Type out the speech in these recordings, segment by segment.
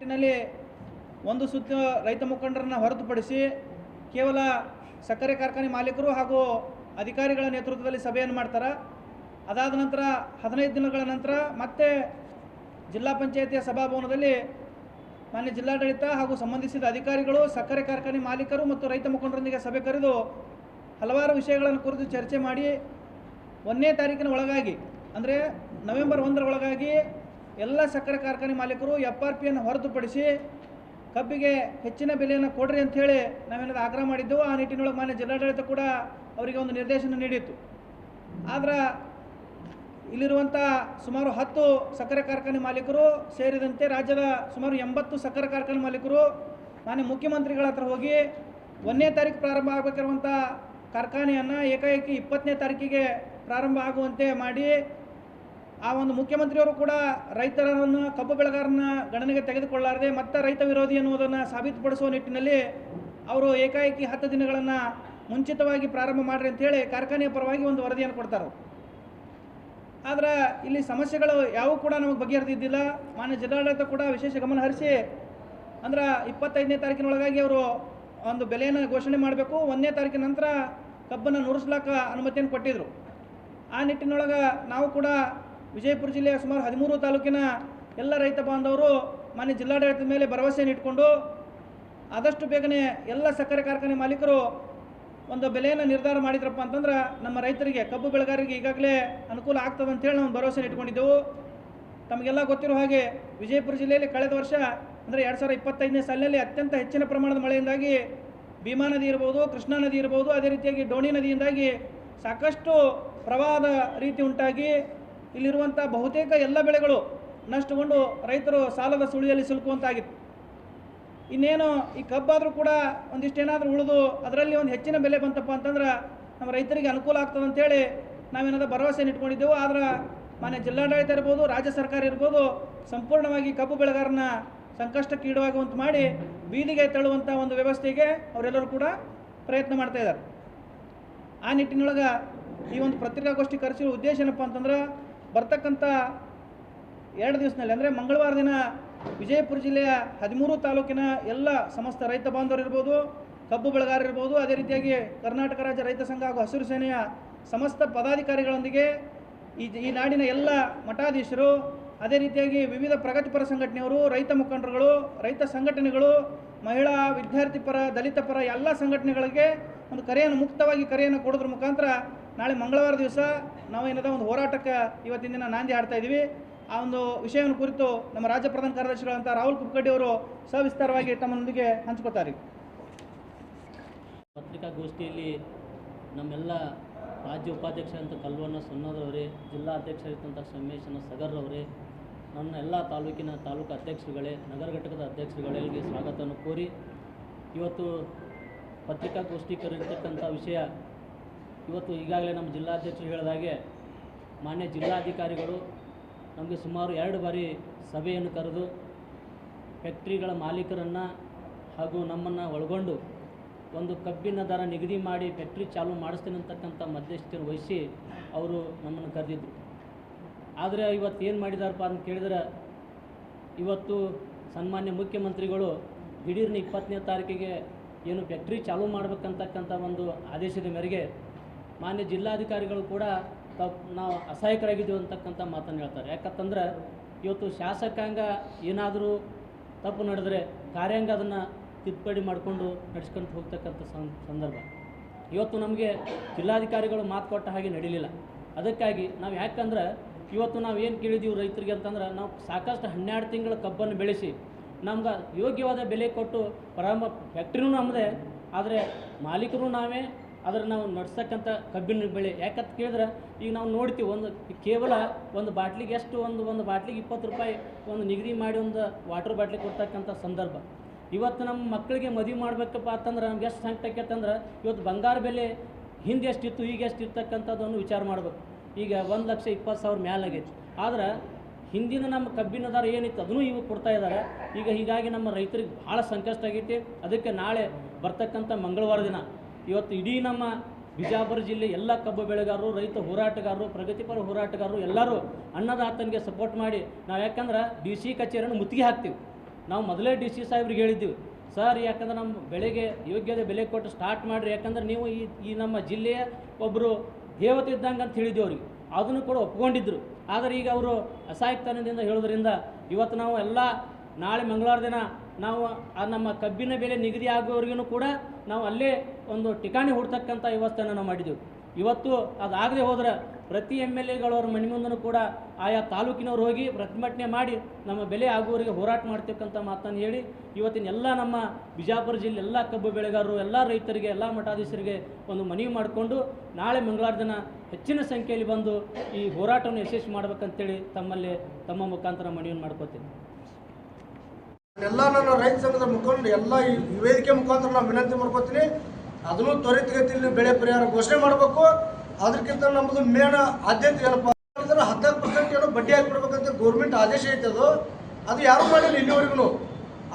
ನಿಟ್ಟಿನಲ್ಲಿ ಒಂದು ಸುತ್ತ ರೈತ ಮುಖಂಡರನ್ನ ಹೊರತುಪಡಿಸಿ ಕೇವಲ ಸಕ್ಕರೆ ಕಾರ್ಖಾನೆ ಮಾಲೀಕರು ಹಾಗೂ ಅಧಿಕಾರಿಗಳ ನೇತೃತ್ವದಲ್ಲಿ ಸಭೆಯನ್ನು ಮಾಡ್ತಾರೆ? ಅದಾದ ನಂತರ ಹದಿನೈದು ದಿನಗಳ ನಂತರ ಮತ್ತೆ ಜಿಲ್ಲಾ ಪಂಚಾಯತಿಯ ಸಭಾಭವನದಲ್ಲಿ ಮಾನ್ಯ ಜಿಲ್ಲಾಡಳಿತ ಹಾಗೂ ಸಂಬಂಧಿಸಿದ ಅಧಿಕಾರಿಗಳು, ಸಕ್ಕರೆ ಕಾರ್ಖಾನೆ ಮಾಲೀಕರು ಮತ್ತು ರೈತ ಮುಖಂಡರೊಂದಿಗೆ ಸಭೆ ಕರೆದು ಹಲವಾರು ವಿಷಯಗಳನ್ನು ಕುರಿತು ಚರ್ಚೆ ಮಾಡಿ ಒಂದನೇ ತಾರೀಕಿನ ಒಳಗಾಗಿ, ಅಂದರೆ ನವೆಂಬರ್ ಒಂದರ ಒಳಗಾಗಿ ಎಲ್ಲ ಸಕ್ಕರೆ ಕಾರ್ಖಾನೆ ಮಾಲೀಕರು ಎಫ್ ಆರ್ ಪಿಯನ್ನು ಹೊರತುಪಡಿಸಿ ಕಬ್ಬಿಗೆ ಹೆಚ್ಚಿನ ಬೆಲೆಯನ್ನು ಕೊಡ್ರಿ ಅಂಥೇಳಿ ನಾವೇನಾದ್ರು ಆಗ್ರಹ ಮಾಡಿದ್ದೆವು. ಆ ನಿಟ್ಟಿನೊಳಗೆ ಮಾನ್ಯ ಜಿಲ್ಲಾಡಳಿತ ಕೂಡ ಅವರಿಗೆ ಒಂದು ನಿರ್ದೇಶನ ನೀಡಿತ್ತು. ಆದ್ರೆ ಇಲ್ಲಿರುವಂಥ ಸುಮಾರು ಹತ್ತು ಸಕ್ಕರೆ ಕಾರ್ಖಾನೆ ಮಾಲೀಕರು ಸೇರಿದಂತೆ ರಾಜ್ಯದ ಸುಮಾರು ಎಂಬತ್ತು ಸಕ್ಕರೆ ಕಾರ್ಖಾನೆ ಮಾಲೀಕರು, ಮಾನ್ಯ ಮುಖ್ಯಮಂತ್ರಿಗಳ ಹತ್ರ ಹೋಗಿ ಒಂದನೇ ತಾರೀಕು ಪ್ರಾರಂಭ ಆಗಬೇಕಿರುವಂಥ ಕಾರ್ಖಾನೆಯನ್ನು ಏಕಾಏಕಿ ಇಪ್ಪತ್ತನೇ ತಾರೀಕಿಗೆ ಪ್ರಾರಂಭ ಆಗುವಂತೆ ಮಾಡಿ ಆ ಒಂದು ಮುಖ್ಯಮಂತ್ರಿಯವರು ಕೂಡ ರೈತರನ್ನು, ಕಬ್ಬು ಬೆಳೆಗಾರನ ಗಣನೆಗೆ ತೆಗೆದುಕೊಳ್ಳಾರದೆ ಮತ್ತೆ ರೈತ ವಿರೋಧಿ ಎನ್ನುವುದನ್ನು ಸಾಬೀತುಪಡಿಸುವ ನಿಟ್ಟಿನಲ್ಲಿ ಅವರು ಏಕಾಏಕಿ ಹತ್ತು ದಿನಗಳನ್ನು ಮುಂಚಿತವಾಗಿ ಪ್ರಾರಂಭ ಮಾಡಿರಿ ಅಂತೇಳಿ ಕಾರ್ಖಾನೆಯ ಪರವಾಗಿ ಒಂದು ವರದಿಯನ್ನು ಕೊಡ್ತಾರೆ. ಆದ್ರೆ ಇಲ್ಲಿ ಸಮಸ್ಯೆಗಳು ಯಾವ ಕೂಡ ನಮಗೆ ಬಗೆಹರಿದಿದ್ದಿಲ್ಲ. ಮಾನ್ಯ ಜಿಲ್ಲಾಡಳಿತ ಕೂಡ ವಿಶೇಷ ಗಮನ ಹರಿಸಿ, ಅಂದ್ರೆ ಇಪ್ಪತ್ತೈದನೇ ತಾರೀಕಿನೊಳಗಾಗಿ ಅವರು ಒಂದು ಬೆಲೆಯನ್ನು ಘೋಷಣೆ ಮಾಡಬೇಕು. ಒಂದನೇ ತಾರೀಕಿನ ನಂತರ ಕಬ್ಬನ್ನು ನುರಿಸ್ಲಾಕ ಅನುಮತಿಯನ್ನು ಕೊಟ್ಟಿದ್ರು. ಆ ನಿಟ್ಟಿನೊಳಗೆ ನಾವು ಕೂಡ ವಿಜಯಪುರ ಜಿಲ್ಲೆಯ ಸುಮಾರು ಹದಿಮೂರು ತಾಲೂಕಿನ ಎಲ್ಲ ರೈತ ಬಾಂಧವರು ಮಾನ್ಯ ಜಿಲ್ಲಾಡಳಿತದ ಮೇಲೆ ಭರವಸೆಯನ್ನು ಇಟ್ಕೊಂಡು, ಆದಷ್ಟು ಬೇಗನೆ ಎಲ್ಲ ಸಕ್ಕರೆ ಕಾರ್ಖಾನೆ ಮಾಲೀಕರು ಒಂದು ಬೆಲೆಯನ್ನು ನಿರ್ಧಾರ ಮಾಡಿದ್ರಪ್ಪ ಅಂತಂದ್ರೆ ನಮ್ಮ ರೈತರಿಗೆ, ಕಬ್ಬು ಬೆಳೆಗಾರರಿಗೆ ಈಗಾಗಲೇ ಅನುಕೂಲ ಆಗ್ತದೆ ಅಂತೇಳಿ ನಾವು ಭರವಸೆ ಇಟ್ಕೊಂಡಿದ್ದೆವು. ತಮಗೆಲ್ಲ ಗೊತ್ತಿರೋ ಹಾಗೆ ವಿಜಯಪುರ ಜಿಲ್ಲೆಯಲ್ಲಿ ಕಳೆದ ವರ್ಷ ಅಂದರೆ ಎರಡು ಸಾವಿರದ ಇಪ್ಪತ್ತೈದನೇ ಸಾಲಿನಲ್ಲಿ ಅತ್ಯಂತ ಹೆಚ್ಚಿನ ಪ್ರಮಾಣದ ಮಳೆಯಿಂದಾಗಿ ಭೀಮಾ ನದಿ ಇರ್ಬೋದು, ಕೃಷ್ಣಾ ನದಿ ಇರ್ಬೋದು, ಅದೇ ರೀತಿಯಾಗಿ ಡೋಣಿ ನದಿಯಿಂದಾಗಿ ಸಾಕಷ್ಟು ಪ್ರವಾಹದ ರೀತಿ ಉಂಟಾಗಿ ಇಲ್ಲಿರುವಂಥ ಬಹುತೇಕ ಎಲ್ಲ ಬೆಳೆಗಳು ನಷ್ಟಗೊಂಡು ರೈತರು ಸಾಲದ ಸುಳಿಯಲ್ಲಿ ಸಿಲುಕುವಂತಾಗಿತ್ತು. ಇನ್ನೇನು ಈ ಕಬ್ಬಾದರೂ ಕೂಡ ಒಂದಿಷ್ಟು ಏನಾದರೂ ಉಳಿದು ಅದರಲ್ಲಿ ಒಂದು ಹೆಚ್ಚಿನ ಬೆಲೆ ಬಂತಪ್ಪ ಅಂತಂದ್ರೆ ನಮ್ಮ ರೈತರಿಗೆ ಅನುಕೂಲ ಆಗ್ತದೆ ಅಂತೇಳಿ ನಾವೇನಾದ್ರೂ ಭರವಸೆಯನ್ನು ಇಟ್ಕೊಂಡಿದ್ದೆವು. ಆದ್ರೆ ಮಾನ್ಯ ಜಿಲ್ಲಾಡಳಿತ ಇರ್ಬೋದು, ರಾಜ್ಯ ಸರ್ಕಾರ ಇರ್ಬೋದು, ಸಂಪೂರ್ಣವಾಗಿ ಕಬ್ಬು ಬೆಳೆಗಾರನ ಸಂಕಷ್ಟಕ್ಕೆ ಮಾಡಿ ಬೀದಿಗೆ ತಳ್ಳುವಂಥ ಒಂದು ವ್ಯವಸ್ಥೆಗೆ ಅವರೆಲ್ಲರೂ ಕೂಡ ಪ್ರಯತ್ನ ಮಾಡ್ತಾ ಇದ್ದಾರೆ. ಆ ನಿಟ್ಟಿನೊಳಗೆ ಈ ಒಂದು ಪತ್ರಿಕಾಗೋಷ್ಠಿ ಕರೆಸಿರೋ ಉದ್ದೇಶ ಏನಪ್ಪ ಅಂತಂದ್ರೆ ಬರ್ತಕ್ಕಂಥ ಎರಡು ದಿವಸದಲ್ಲಿ, ಅಂದರೆ ಮಂಗಳವಾರ ದಿನ ವಿಜಯಪುರ ಜಿಲ್ಲೆಯ ಹದಿಮೂರು ತಾಲೂಕಿನ ಎಲ್ಲ ಸಮಸ್ತ ರೈತ ಬಾಂಧವರು ಇರ್ಬೋದು, ಕಬ್ಬು ಬೆಳೆಗಾರರಿರ್ಬೋದು ಅದೇ ರೀತಿಯಾಗಿ ಕರ್ನಾಟಕ ರಾಜ್ಯ ರೈತ ಸಂಘ ಹಾಗೂ ಹಸಿರು ಸೇನೆಯ ಸಮಸ್ತ ಪದಾಧಿಕಾರಿಗಳೊಂದಿಗೆ ಈ ಈ ನಾಡಿನ ಎಲ್ಲ ಮಠಾಧೀಶರು, ಅದೇ ರೀತಿಯಾಗಿ ವಿವಿಧ ಪ್ರಗತಿಪರ ಸಂಘಟನೆಯವರು, ರೈತ ಮುಖಂಡರುಗಳು, ರೈತ ಸಂಘಟನೆಗಳು, ಮಹಿಳಾ ವಿದ್ಯಾರ್ಥಿ ಪರ, ದಲಿತ ಪರ ಎಲ್ಲ ಸಂಘಟನೆಗಳಿಗೆ ಒಂದು ಕರೆಯನ್ನು, ಮುಕ್ತವಾಗಿ ಕರೆಯನ್ನು ಕೊಡೋದ್ರ ಮುಖಾಂತರ ನಾಳೆ ಮಂಗಳವಾರ ದಿವಸ ನಾವು ಏನದ ಒಂದು ಹೋರಾಟಕ್ಕೆ ಇವತ್ತಿನ ದಿನ ನಾಂದಿ ಹಾಡ್ತಾ ಇದ್ದೀವಿ. ಆ ಒಂದು ವಿಷಯವನ್ನು ಕುರಿತು ನಮ್ಮ ರಾಜ್ಯ ಪ್ರಧಾನ ಕಾರ್ಯದರ್ಶಿಗಳಂತ ರಾಹುಲ್ ಕುಕ್ಕಡ್ಡಿ ಅವರು ಸವಿಸ್ತಾರವಾಗಿ ತಮ್ಮೊಂದಿಗೆ ಹಂಚ್ಕೋತಾರೆ ಪತ್ರಿಕಾಗೋಷ್ಠಿಯಲ್ಲಿ ನಮ್ಮೆಲ್ಲ ರಾಜ್ಯ ಉಪಾಧ್ಯಕ್ಷ ಕಲ್ವಣ್ಣ ಸೊನ್ನದವರೇ ಜಿಲ್ಲಾ ಅಧ್ಯಕ್ಷರಿದ್ದಂಥ ಸಮ್ಮೇಶನ ಸಗರ್ರವರೇ ನನ್ನ ಎಲ್ಲ ತಾಲೂಕಿನ ತಾಲೂಕು ಅಧ್ಯಕ್ಷರುಗಳೇ, ನಗರ ಘಟಕದ ಅಧ್ಯಕ್ಷರುಗಳಿಗೆ ಸ್ವಾಗತವನ್ನು ಕೋರಿ ಇವತ್ತು ಪತ್ರಿಕಾಗೋಷ್ಠಿ ಕರೆದಿರ್ತಕ್ಕಂಥ ವಿಷಯ ಇವತ್ತು ಈಗಾಗಲೇ ನಮ್ಮ ಜಿಲ್ಲಾಧ್ಯಕ್ಷರು ಹೇಳಿದ ಹಾಗೆ ಮಾನ್ಯ ಜಿಲ್ಲಾಧಿಕಾರಿಗಳು ನಮಗೆ ಸುಮಾರು ಎರಡು ಬಾರಿ ಸಭೆಯನ್ನು ಕರೆದು ಫ್ಯಾಕ್ಟ್ರಿಗಳ ಮಾಲೀಕರನ್ನು ಹಾಗೂ ನಮ್ಮನ್ನು ಒಳಗೊಂಡು ಒಂದು ಕಬ್ಬಿನ ದರ ನಿಗದಿ ಮಾಡಿ ಫ್ಯಾಕ್ಟ್ರಿ ಚಾಲೂ ಮಾಡಿಸ್ತೀನಿ ಅಂತಕ್ಕಂಥ ಮಧ್ಯಸ್ಥಿಕೆ ವಹಿಸಿ ಅವರು ನಮ್ಮನ್ನು ಕರೆದಿದ್ದರು ಆದರೆ ಇವತ್ತು ಏನು ಮಾಡಿದಾರಪ್ಪ ಅಂತ ಕೇಳಿದ್ರೆ ಇವತ್ತು ಸನ್ಮಾನ್ಯ ಮುಖ್ಯಮಂತ್ರಿಗಳು ದಿಢೀರ್ನ ಇಪ್ಪತ್ತನೇ ತಾರೀಕಿಗೆ ಏನು ಫ್ಯಾಕ್ಟ್ರಿ ಚಾಲೂ ಮಾಡಬೇಕಂತಕ್ಕಂಥ ಒಂದು ಆದೇಶದ ಮೇರೆಗೆ ಮಾನ್ಯ ಜಿಲ್ಲಾಧಿಕಾರಿಗಳು ಕೂಡ ತಾವು ನಾವು ಅಸಹಾಯಕರಾಗಿದ್ದೀವಿ ಅಂತಕ್ಕಂಥ ಮಾತನ್ನು ಹೇಳ್ತಾರೆ. ಯಾಕಂತಂದ್ರೆ ಇವತ್ತು ಶಾಸಕಾಂಗ ಏನಾದರೂ ತಪ್ಪು ನಡೆದರೆ ಕಾರ್ಯಾಂಗ ಅದನ್ನು ತಿದ್ದುಪಡಿ ಮಾಡಿಕೊಂಡು ನಡ್ಸ್ಕೊಂಡು ಹೋಗ್ತಕ್ಕಂಥ ಸಂದರ್ಭ. ಇವತ್ತು ನಮಗೆ ಜಿಲ್ಲಾಧಿಕಾರಿಗಳು ಮಾತು ಕೊಟ್ಟ ಹಾಗೆ ನಡೀಲಿಲ್ಲ. ಅದಕ್ಕಾಗಿ ನಾವು ಯಾಕಂದ್ರೆ ಇವತ್ತು ನಾವು ಏನು ಕೇಳಿದ್ದೀವಿ ರೈತರಿಗೆ ಅಂತಂದ್ರೆ ನಾವು ಸಾಕಷ್ಟು ಹನ್ನೆರಡು ತಿಂಗಳ ಕಬ್ಬನ್ನು ಬೆಳೆಸಿ ನಮ್ಗೆ ಯೋಗ್ಯವಾದ ಬೆಲೆ ಕೊಟ್ಟು ಪ್ರಾರಂಭ ಫ್ಯಾಕ್ಟ್ರಿನೂ ನಮ್ಮದೇ ಆದರೆ ಮಾಲೀಕರು ನಾವೇ ಅದರ ನಾವು ನಡ್ಸಕ್ಕಂಥ ಕಬ್ಬಿನ ಬೆಳೆ. ಯಾಕಂತ ಕೇಳಿದ್ರೆ, ಈಗ ನಾವು ನೋಡ್ತೀವಿ, ಒಂದು ಕೇವಲ ಒಂದು ಬಾಟ್ಲಿಗೆ ಎಷ್ಟು, ಒಂದು ಒಂದು ಬಾಟ್ಲಿಗೆ ಇಪ್ಪತ್ತು ರೂಪಾಯಿ ಒಂದು ನಿಗದಿ ಮಾಡಿ ಒಂದು ವಾಟರ್ ಬಾಟ್ಲಿ ಕೊಡ್ತಕ್ಕಂಥ ಸಂದರ್ಭ. ಇವತ್ತು ನಮ್ಮ ಮಕ್ಕಳಿಗೆ ಮದುವೆ ಮಾಡಬೇಕಪ್ಪ ಅಂತಂದ್ರೆ ನಮ್ಗೆ ಎಷ್ಟು ಸಂಕಟ ಅಂದ್ರೆ ಇವತ್ತು ಬಂಗಾರ ಬೆಲೆ ಹಿಂದೆ ಎಷ್ಟಿತ್ತು, ಈಗ ಎಷ್ಟು ಇರ್ತಕ್ಕಂಥದ್ದನ್ನು ವಿಚಾರ ಮಾಡಬೇಕು. ಈಗ ಒಂದು ಲಕ್ಷ ಇಪ್ಪತ್ತು ಸಾವಿರ ಮ್ಯಾಲೆ ಆಗೈತಿ. ಆದ್ರೆ ಹಿಂದಿನ ನಮ್ಮ ಕಬ್ಬಿನ ದರ ಏನಿತ್ತು, ಅದನ್ನು ಇವಾಗ ಕೊಡ್ತಾ ಇದ್ದಾರೆ. ಈಗ ಹೀಗಾಗಿ ನಮ್ಮ ರೈತರಿಗೆ ಭಾಳ ಸಂಕಷ್ಟ ಆಗೈತಿ. ಅದಕ್ಕೆ ನಾಳೆ ಬರ್ತಕ್ಕಂಥ ಮಂಗಳವಾರ ದಿನ ಇವತ್ತು ಇಡೀ ನಮ್ಮ ಬಿಜಾಪುರ ಜಿಲ್ಲೆ ಎಲ್ಲ ಕಬ್ಬು ಬೆಳೆಗಾರರು, ರೈತ ಹೋರಾಟಗಾರರು, ಪ್ರಗತಿಪರ ಹೋರಾಟಗಾರರು ಎಲ್ಲರೂ ಅನ್ನದಾತನಿಗೆ ಸಪೋರ್ಟ್ ಮಾಡಿ ನಾವು ಯಾಕಂದ್ರೆ ಡಿ ಸಿ ಕಚೇರಿಯನ್ನು ಮುತ್ತಿಗೆ ಹಾಕ್ತೀವಿ. ನಾವು ಮೊದಲೇ ಡಿ ಸಿ ಸಾಹೇಬ್ರಿಗೆ ಹೇಳಿದ್ದೀವಿ ಸರ್, ಯಾಕಂದ್ರೆ ನಮ್ಮ ಬೆಳೆಗೆ ಯೋಗ್ಯತೆ ಬೆಲೆ ಕೊಟ್ಟು ಸ್ಟಾರ್ಟ್ ಮಾಡಿರಿ, ಯಾಕಂದ್ರೆ ನೀವು ಈ ಈ ನಮ್ಮ ಜಿಲ್ಲೆಯ ಒಬ್ಬರು ದೇವತೆ ಇದ್ದಂಗೆ ಅಂತ ಹೇಳಿದ್ದೀವಿ ಅವ್ರಿಗೆ. ಅದನ್ನು ಕೂಡ ಒಪ್ಕೊಂಡಿದ್ರು. ಆದರೆ ಈಗ ಅವರು ಅಸಹಾಯಕತನದಿಂದ ಹೇಳೋದ್ರಿಂದ ಇವತ್ತು ನಾವು ಎಲ್ಲ ನಾಳೆ ಮಂಗಳವಾರ ದಿನ ನಾವು ನಮ್ಮ ಕಬ್ಬಿನ ಬೆಲೆ ನಿಗದಿ ಆಗುವವರೆಗೂ ಕೂಡ ನಾವು ಅಲ್ಲೇ ಒಂದು ಠಿಕಾಣಿ ಹುಡ್ತಕ್ಕಂಥ ವ್ಯವಸ್ಥೆಯನ್ನು ನಾವು ಮಾಡಿದ್ದೆವು ಇವತ್ತು ಅದಾಗದೆ ಹೋದ್ರೆ ಪ್ರತಿ ಎಂ ಎಲ್ ಎಗಳವ್ರ ಮನೆ ಮುಂದೂ ಕೂಡ ಆಯಾ ತಾಲೂಕಿನವ್ರು ಹೋಗಿ ಪ್ರತಿಭಟನೆ ಮಾಡಿ ನಮ್ಮ ಬೆಲೆ ಆಗುವವರಿಗೆ ಹೋರಾಟ ಮಾಡ್ತಕ್ಕಂಥ ಮಾತನ್ನು ಹೇಳಿ ಇವತ್ತಿನ ಎಲ್ಲ ನಮ್ಮ ಬಿಜಾಪುರ ಜಿಲ್ಲೆ ಎಲ್ಲ ಕಬ್ಬು ಬೆಳೆಗಾರರು, ಎಲ್ಲ ರೈತರಿಗೆ, ಎಲ್ಲ ಮಠಾಧೀಶರಿಗೆ ಒಂದು ಮನವಿ ಮಾಡಿಕೊಂಡು ನಾಳೆ ಮಂಗಳವಾರ ದಿನ ಹೆಚ್ಚಿನ ಸಂಖ್ಯೆಯಲ್ಲಿ ಬಂದು ಈ ಹೋರಾಟವನ್ನು ಯಶಸ್ವಿ ಮಾಡ್ಬೇಕಂತೇಳಿ ತಮ್ಮಲ್ಲಿ ತಮ್ಮ ಮುಖಾಂತರ ಮನವಿಯನ್ನು ಮಾಡ್ಕೋತೀನಿ. ಎಲ್ಲ ನನ್ನ ರೈತ ಸಂಘದ ಮುಖಂಡ, ಎಲ್ಲ ಈ ವೇದಿಕೆ ಮುಖಾಂತರ ನಾನು ವಿನಂತಿ ಮಾಡ್ಕೋತೀನಿ. ಅದನ್ನು ತ್ವರಿತಗತಿಯಲ್ಲಿ ಬೆಳೆ ಪರಿಹಾರ ಘೋಷಣೆ ಮಾಡಬೇಕು. ಅದಕ್ಕಿಂತ ನಮ್ಮದು ಮೇನ್ ಆದ್ಯತೆ ಏನಪ್ಪ ಅಂದ್ರೆ ಹದಿನಾಲ್ಕು ಪರ್ಸೆಂಟ್ ಏನೋ ಬಡ್ಡಿ ಹಾಕಿಬಿಡ್ಬೇಕಂತ ಗೌರ್ಮೆಂಟ್ ಆದೇಶ ಐತೆ ಅದು. ಅದು ಯಾರು ಮಾಡಿಲ್ಲ ಇಲ್ಲಿವರೆಗೂ.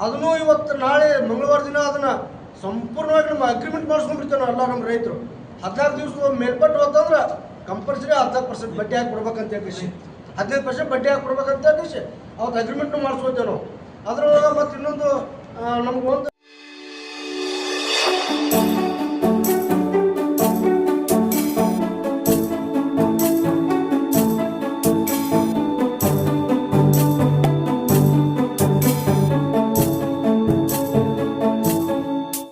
ಅದನ್ನು ಇವತ್ತು ನಾಳೆ ಮಂಗಳವಾರ ದಿನ ಅದನ್ನು ಸಂಪೂರ್ಣವಾಗಿ ನಮ್ಮ ಅಗ್ರಿಮೆಂಟ್ ಮಾಡಿಸ್ಕೊಂಡ್ಬಿಡ್ತೇವೆ ನಾವು ಎಲ್ಲ ನಮ್ಮ ರೈತರು. ಹದಿನಾಲ್ಕು ದಿವಸ ಮೇಲ್ಪಟ್ಟು ಹೋತಂದ್ರೆ ಕಂಪಲ್ಸರಿ ಹದಿನಾಲ್ಕು ಪರ್ಸೆಂಟ್ ಬಡ್ಡಿ ಹಾಕ್ಬಿಡ್ಬೇಕಂತ ಹೇಳಿ ಹದಿನೈದು ಪರ್ಸೆಂಟ್ ಬಡ್ಡಿ ಹಾಕ್ಬಿಡ್ಬೇಕಂತ ಹೇಳಿ ಅವತ್ತು ಅಗ್ರಿಮೆಂಟ್ನು ಮಾಡಿಸ್ಕೊತೇವೆ ನಾವು. ಅದ್ರೊಳಗೆ ಮತ್ತು ಇನ್ನೊಂದು ನಮ್ಗೆ ಒಂದು